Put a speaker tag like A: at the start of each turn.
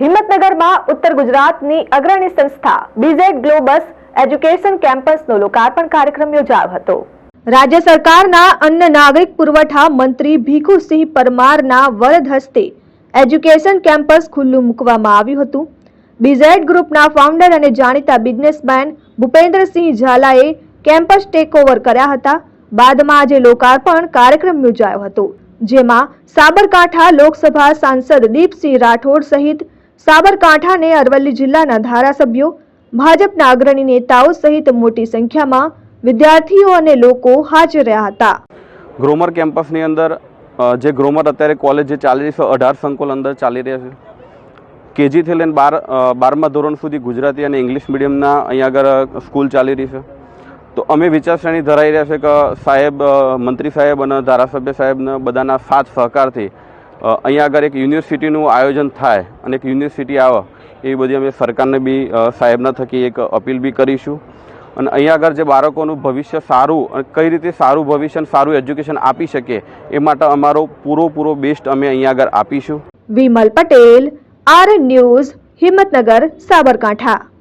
A: હિંમતનગરમાં ઉત્તર ગુજરાતની અગ્રણી સંસ્થા બીઝેડ ગ્લોબસ એજ્યુકેશન કેમ્પસનો લોકાર્પણ કાર્યક્રમ યોજાયો હતો. રાજ્ય સરકારના અન્ન નાગરિક પુરવઠા મંત્રી ભીખુસિંહ પરમારના વરદ હસ્તે એજ્યુકેશન કેમ્પસ ખુલ્લું મૂકવામાં આવ્યું હતું. બીઝેડ ગ્રુપના ફાઉન્ડર અને જાણીતા બિઝનેસમેન ભૂપેન્દ્રસિંહ ઝાલાએ કેમ્પસ ટેકઓવર કર્યા હતા. બાદમાં આજે લોકાર્પણ કાર્યક્રમ યોજાયો હતો, જેમાં સાબરકાંઠા લોકસભા સાંસદ દીપસિંહ રાઠોડ સહિત સાબરકાંઠા અને અરવલ્લી જિલ્લાના ધારાસભ્યો, ભાજપના અગ્રણી નેતાઓ સહિત મોટી સંખ્યામાં વિદ્યાર્થીઓ અને લોકો હાજર રહ્યા હતા.
B: ગ્રોમર કેમ્પસની અંદર જે ગ્રોમર અત્યારે કોલેજ જે ચાલી રહી છે, અઢાર સંકુલ અંદર ચાલી રહ્યા છે. કેજીથી લઈને બાર બારમા ધોરણ સુધી ગુજરાતી અને ઇંગ્લિશ મીડિયમના અહીંયા આગળ સ્કૂલ ચાલી રહી છે. તો અમે વિચારસરણી ધરાઈ રહ્યા છે કે સાહેબ મંત્રી સાહેબ અને ધારાસભ્ય સાહેબના બધાના સાથ સહકારથી અહીંયા આગળ એક યુનિવર્સિટીનું આયોજન થાય અને એક યુનિવર્સિટી આવે એવી બધી અમે સરકારને બી સાહેબના થકી એક અપીલ બી કરીશું. અને અહીંયા આગળ જે બાળકોનું ભવિષ્ય સારું કઈ રીતે સારું ભવિષ્ય સારું એજ્યુકેશન આપી શકે એ માટે અમારો પૂરો પૂરો બેસ્ટ અમે અહીંયા આગળ આપીશું.
A: Vimal Patel R news, Himmatnagar, Sabarkantha.